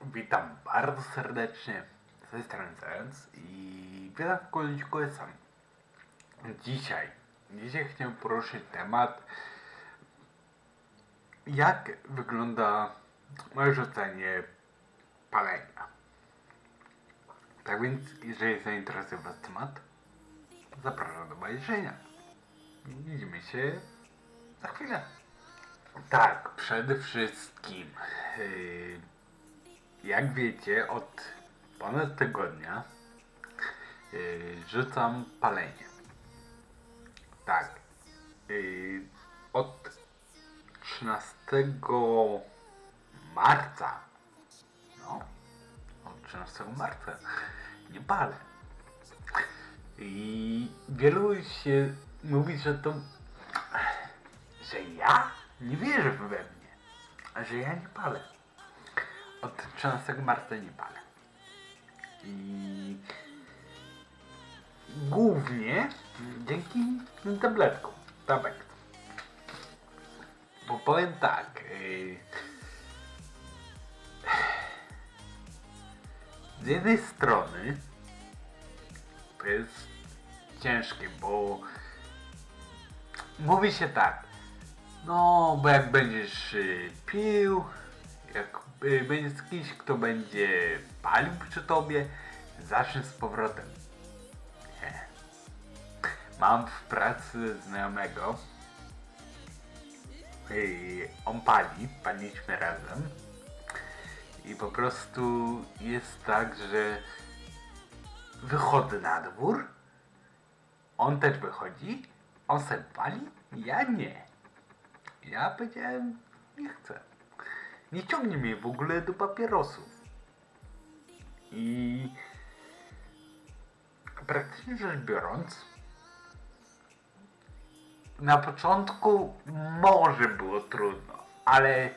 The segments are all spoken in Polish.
Witam bardzo serdecznie. Z tej strony Zając i witam w koliczku sam. Dzisiaj, dzisiaj chciałem poruszyć temat jak wygląda rzucenie palenia. Tak więc, jeżeli zainteresuje Was temat, zapraszam do obejrzenia. Widzimy się za chwilę. Tak, przede wszystkim, yy, jak wiecie, od ponad tygodnia yy, rzucam palenie. Tak, yy, od 13 marca, no, od 13 marca nie palę. I wielu się mówi, że to że ja nie wierzę we mnie, a że ja nie palę. Od 13 marca nie palę. I głównie dzięki tym tabletkom, tabek. Bo powiem tak, yy, z jednej strony to jest ciężkie, bo mówi się tak, no, bo jak będziesz y, pił, jak y, będzie kimś, kto będzie palił przy tobie, zacznij z powrotem. Nie. Mam w pracy znajomego. I on pali, paliliśmy razem. I po prostu jest tak, że wychodzę na dwór, on też wychodzi, on sobie pali, ja nie. Ja powiedziałem, nie chcę. Nie ciągnie mnie w ogóle do papierosów. I praktycznie rzecz biorąc, na początku może było trudno, ale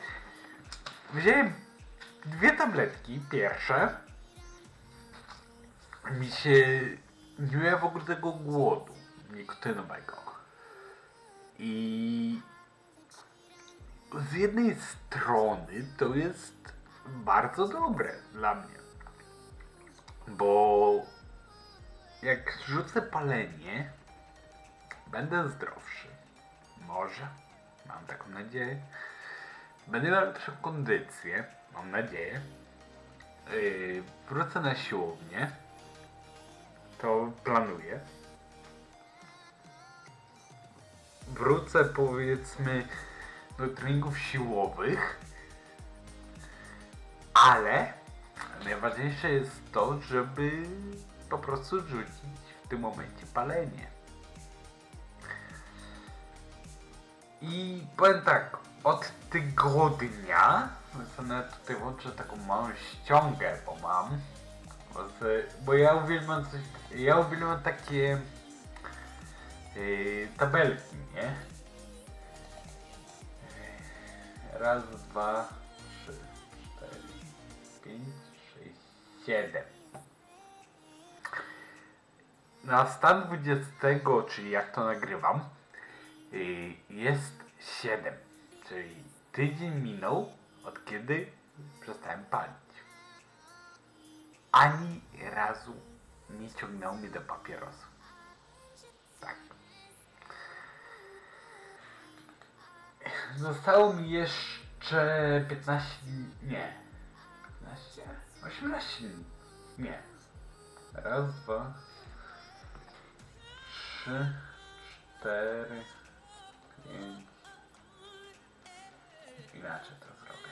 wziąłem dwie tabletki, pierwsze, mi się nie miałem w ogóle tego głodu nikotynowego. I z jednej strony to jest bardzo dobre dla mnie. Bo jak rzucę palenie, będę zdrowszy. Może. Mam taką nadzieję. Będę miał lepszą kondycję. Mam nadzieję. Yy, wrócę na siłownię. To planuję. Wrócę powiedzmy do treningów siłowych, ale najważniejsze jest to, żeby po prostu rzucić w tym momencie palenie. I powiem tak, od tygodnia, sobie tutaj włączę taką małą ściągę, bo mam, bo, se, bo ja uwielbiam coś, ja uwielbiam takie yy, tabelki, nie? Raz, dwa, trzy, cztery, pięć, sześć, siedem. Na stan 20, czyli jak to nagrywam, yy, jest 7. Czyli tydzień minął od kiedy przestałem palić. Ani razu nie ciągnął mnie do papierosów. Zostało mi jeszcze 15 dni. Nie. 15? 18 dni. Nie. Raz, dwa, trzy, cztery, pięć. Inaczej to zrobię.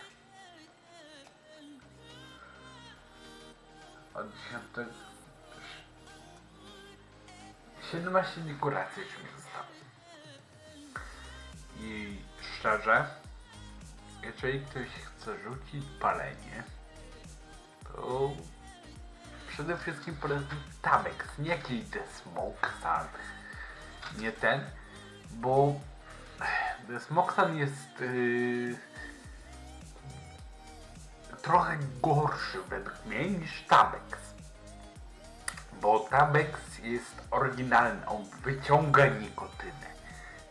Od 10. 17 dni kuracji już mi zostało. I szczerze, jeżeli ktoś chce rzucić palenie, to przede wszystkim polecam Tabex, nie jakiś The Smokesan, nie ten, bo The Smokesan jest yy, trochę gorszy według mnie niż Tabex. Bo Tabex jest oryginalny, on wyciąga nikotynę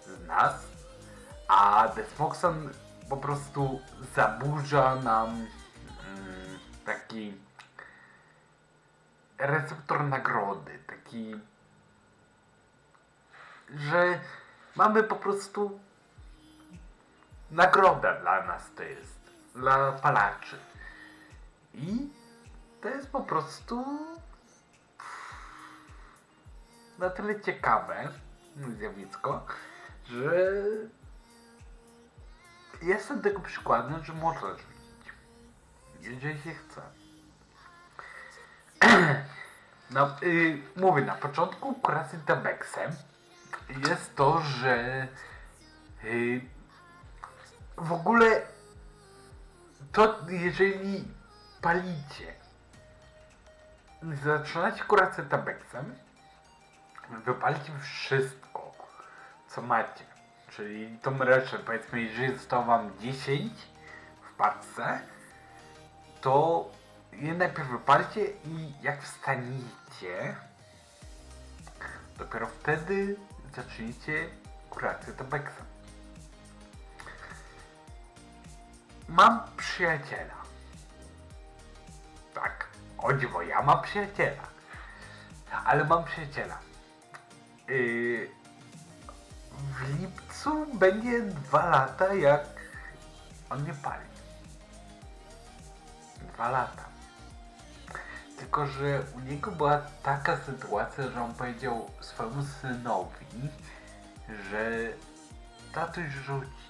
z nas, a Desmoxan po prostu zaburza nam mm, tak receptor nagrody, taki, że mamy po prostu nagroda dla nas to jest, dla palaczy. I to jest po prostu na tyle ciekawe zjawisko, że jestem tego przykładem, że można rzucić, jeżeli się chce. No, y, mówię, na początku kuracji tabeksem jest to, że y, w ogóle to jeżeli palicie zaczynacie kurację tabeksem wypalicie wszystko co macie czyli tą resztę powiedzmy jeżeli zostało wam 10 w paczce to je najpierw wypalcie i jak wstaniecie dopiero wtedy zacznijcie kurację tabeksem Mam przyjaciela. Tak, o dziwo, ja mam przyjaciela. Ale mam przyjaciela. Yy, w lipcu będzie dwa lata, jak on nie pali. Dwa lata. Tylko, że u niego była taka sytuacja, że on powiedział swojemu synowi, że tatuś rzuci.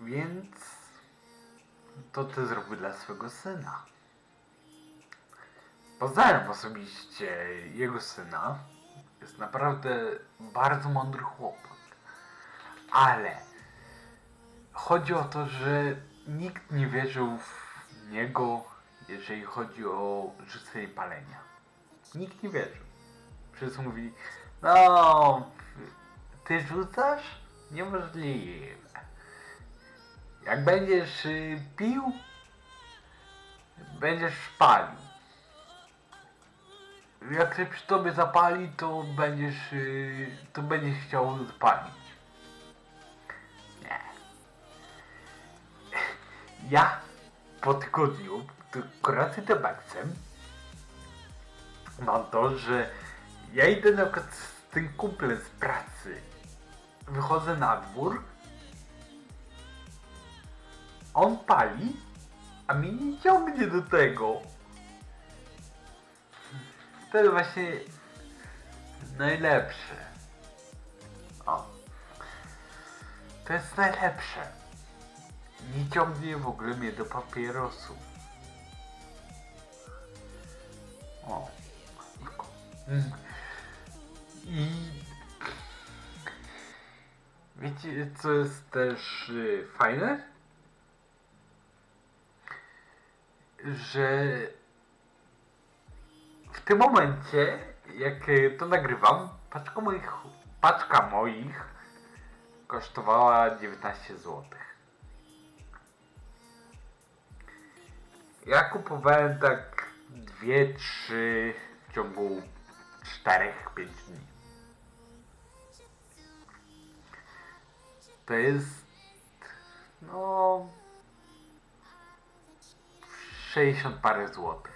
Więc to ty zrobił dla swego syna. Poznałem osobiście jego syna. Jest naprawdę bardzo mądry chłopak. Ale chodzi o to, że nikt nie wierzył w niego, jeżeli chodzi o rzucenie palenia. Nikt nie wierzył. Wszyscy mówili, no, ty rzucasz? Niemożliwe. Jak będziesz y, pił, będziesz palił. Jak się przy tobie zapali, to będziesz, y, to będziesz chciał palić. Nie. Ja po tygodniu kuracji tabaksem mam to, że ja idę na przykład z tym kumplem z pracy. Wychodzę na dwór on pali, a mnie nie ciągnie do tego. To jest właśnie najlepsze. O. To jest najlepsze. Nie ciągnie w ogóle mnie do papierosu. O. I wiecie co jest też y, fajne? że w tym momencie, jak e, to nagrywam, paczka moich, paczka moich kosztowała 19 zł. Ja kupowałem tak 2-3 w ciągu 4-5 dni. To jest no 60 parę złotych.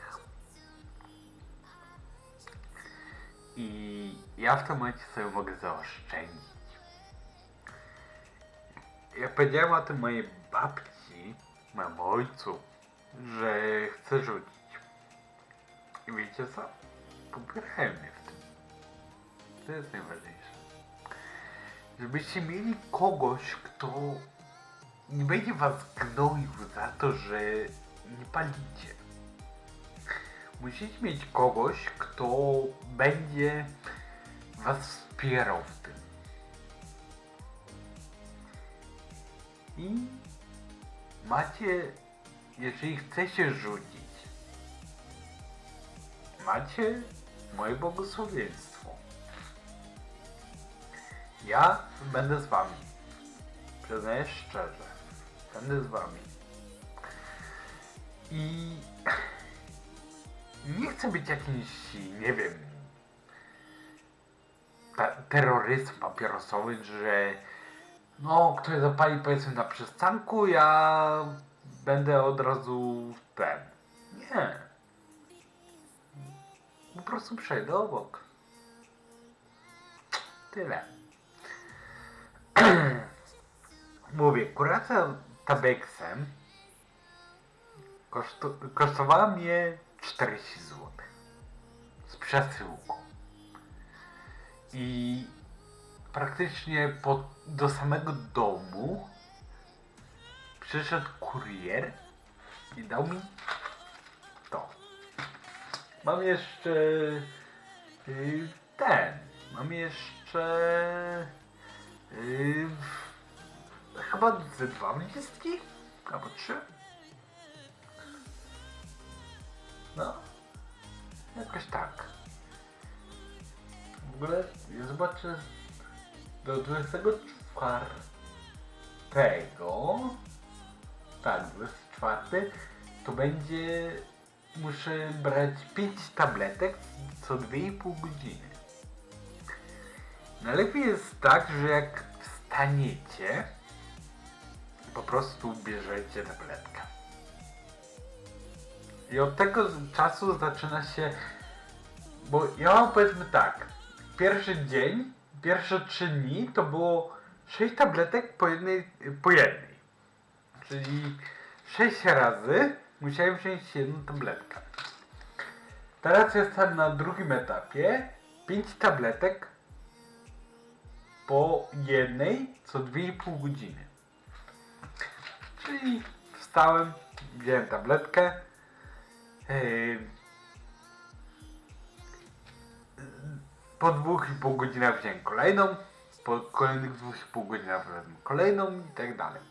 I ja w tym momencie sobie mogę zaoszczędzić. Ja powiedziałem o tym mojej babci, mojemu ojcu, że chcę rzucić. I wiecie co? Popierają mnie w tym. To jest najważniejsze. Żebyście mieli kogoś, kto nie będzie was gnoił za to, że nie palicie. Musicie mieć kogoś, kto będzie was wspierał w tym. I macie, jeżeli chcecie rzucić, macie moje błogosławieństwo. Ja będę z wami. Przyznaję szczerze. Będę z wami. I nie chcę być jakimś, nie wiem, terrorystą papierosowym, że no, ktoś zapali powiedzmy na przystanku, ja będę od razu ten. Nie. Po prostu przejdę obok. Tyle. Mówię, kuracja tabeksem kosztowała mnie 40 zł. Z przesyłką. I praktycznie do samego domu przyszedł kurier i dał mi to. Mam jeszcze y, ten. Mam jeszcze y, chyba ze dwa listki albo trzy. No, jakoś tak. W ogóle ja zobaczę do 24 tak, 24 to będzie muszę brać 5 tabletek co 2,5 godziny. Najlepiej jest tak, że jak wstaniecie, po prostu bierzecie tabletkę. I od tego czasu zaczyna się, bo ja mam powiedzmy tak, pierwszy dzień, pierwsze 3 dni to było 6 tabletek po jednej, po jednej. Czyli 6 razy musiałem wziąć jedną tabletkę. Teraz jestem na drugim etapie. 5 tabletek po jednej co 2,5 godziny. Czyli wstałem, wziąłem tabletkę. Yy, po dwóch i pół godzinach wziąłem kolejną. Po kolejnych dwóch i pół godzinach wezmę kolejną i tak dalej.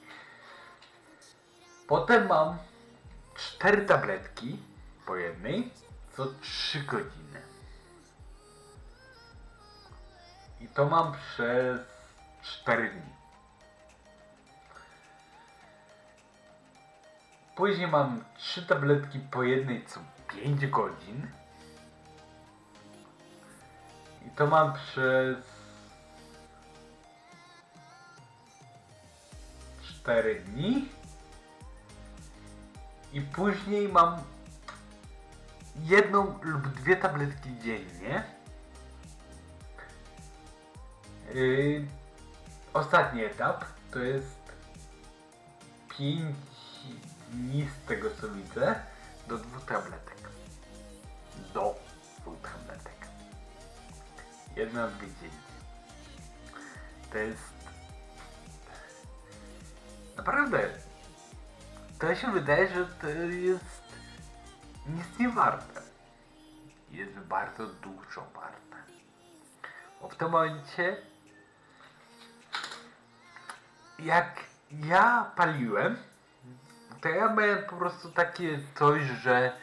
Potem mam cztery tabletki po jednej co 3 godziny. I to mam przez 4 dni. Później mam 3 tabletki po jednej co 5 godzin. I to mam przez 4 dni. I później mam jedną lub dwie tabletki dziennie. Yy, ostatni etap to jest 5 dni z tego co widzę do dwóch tabletek. Do dwóch tabletek. Jedna, dwie dziennie. To jest naprawdę to się wydaje, że to jest nic nie warte. Jest bardzo dużo warte. Bo w tym momencie jak ja paliłem, to ja miałem po prostu takie coś, że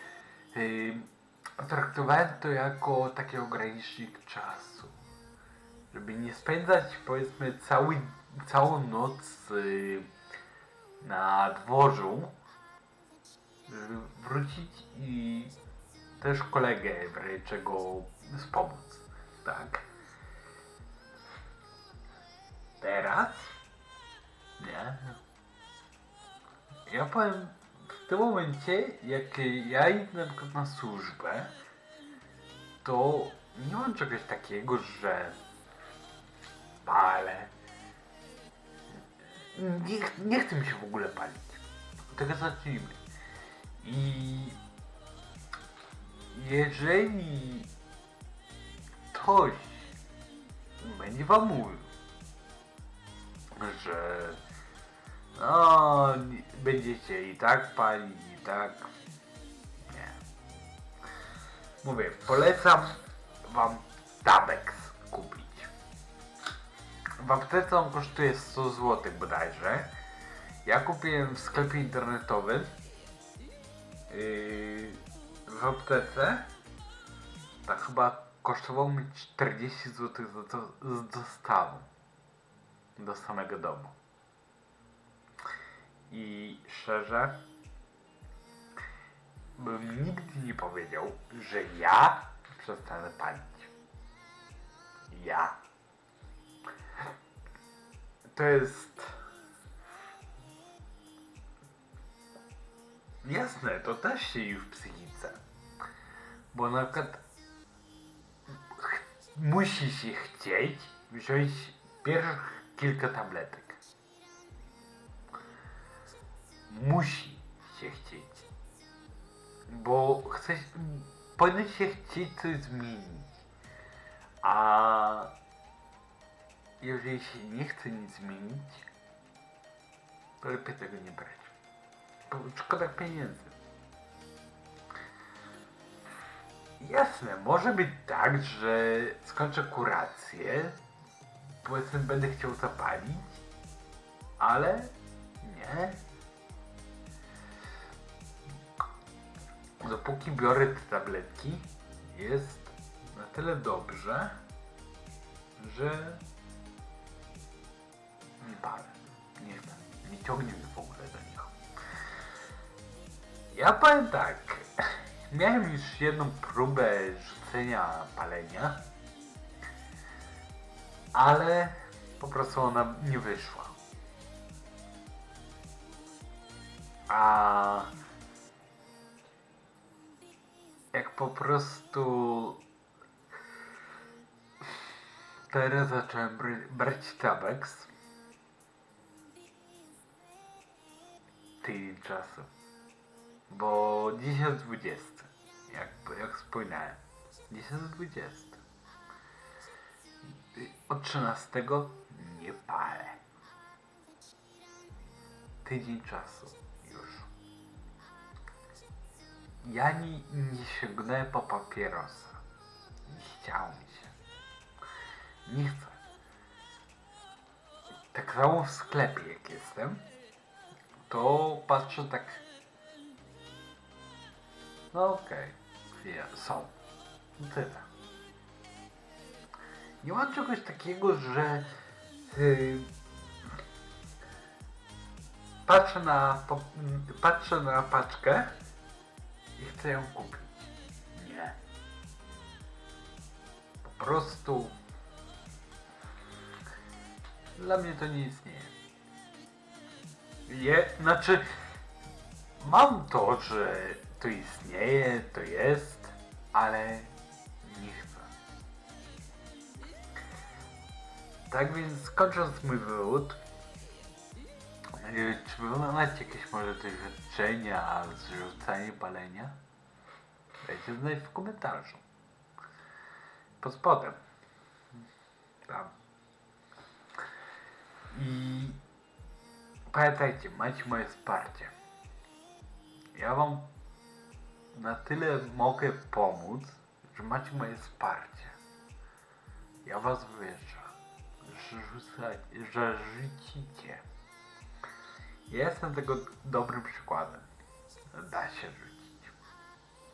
yy, traktowałem to jako taki ogranicznik czasu. Żeby nie spędzać powiedzmy cały, całą noc yy, na dworzu, żeby wrócić i też kolegę w czego wspomóc, tak? Teraz? Nie. Ja powiem, w tym momencie, jak ja idę na przykład na służbę, to nie mam czegoś takiego, że palę. Nie, nie chce mi się w ogóle palić. Tego zacznijmy. I jeżeli ktoś będzie wam mówił, że no, będziecie i tak palić, i tak. Nie. Mówię, polecam wam Tabex kupić. W aptece on kosztuje 100 zł bodajże. Ja kupiłem w sklepie internetowym yy, w aptece. Tak chyba kosztowało mi 40 zł za to z dostawą do samego domu. I szczerze, bym nigdy nie powiedział, że ja przestanę palić. Ja. To jest Jasne, to też siedzi w psychice. Bo na przykład ch- musi się chcieć wziąć pierwszych kilka tabletek. Musi się chcieć. Bo chce, powinien się chcieć coś zmienić. A jeżeli się nie chce nic zmienić, to lepiej tego nie brać. Bo szkoda pieniędzy. Jasne, może być tak, że skończę kurację, powiedzmy będę chciał zapalić, ale nie. Dopóki biorę te tabletki, jest na tyle dobrze, że nie palę. Nie chcę. Nie ciągnie mnie w ogóle do nich. Ja powiem tak. Miałem już jedną próbę rzucenia palenia, ale po prostu ona nie wyszła. A jak po prostu teraz zacząłem br- brać Tabex tydzień czasu. Bo jest 20. Jak, jak wspominałem. 20. Od 13 nie palę. Tydzień czasu Ja nie, nie sięgnąłem po papierosa. Nie chciało mi się. Nie chcę. Tak samo w sklepie jak jestem, to patrzę tak no okej, chwila, są. No Tyle. Nie ma czegoś takiego, że yy, patrzę na patrzę na paczkę i chcę ją kupić. Nie. Po prostu dla mnie to nie istnieje. Je, znaczy Mam to, że to istnieje, to jest, ale nie chcę. Tak więc kończąc mój wywód, czy macie jakieś może doświadczenia z rzucaniem palenia? Dajcie znać w komentarzu. Pod spodem. Tam. I pamiętajcie, macie moje wsparcie. Ja wam na tyle mogę pomóc, że macie moje wsparcie. Ja was wierzę, że, rzuca- że rzucicie. Jestem tego dobrym przykładem. Da się rzucić.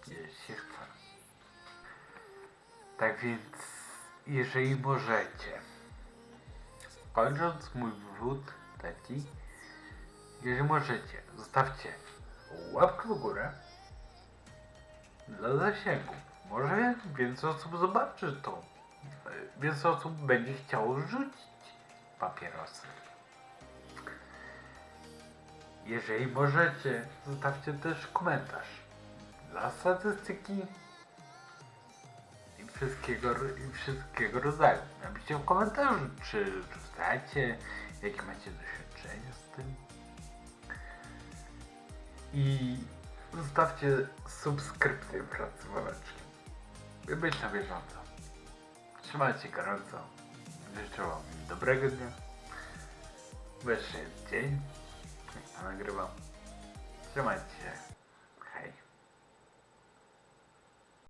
Jeśli chce. Tak więc, jeżeli możecie, kończąc mój wywód taki, jeżeli możecie, zostawcie łapkę w górę dla zasięgu. Może więcej osób zobaczy to. Więcej osób będzie chciało rzucić papierosy. Jeżeli możecie, zostawcie też komentarz dla statystyki i wszystkiego, i wszystkiego rodzaju. Napiszcie w komentarzu, czy rzucacie, jakie macie doświadczenia z tym. I zostawcie subskrypcję pracowaleczki. By być na bieżąco. Trzymajcie gorąco. Życzę wam dobrego dnia. Jest dzień, nagrywam. Trzymajcie się.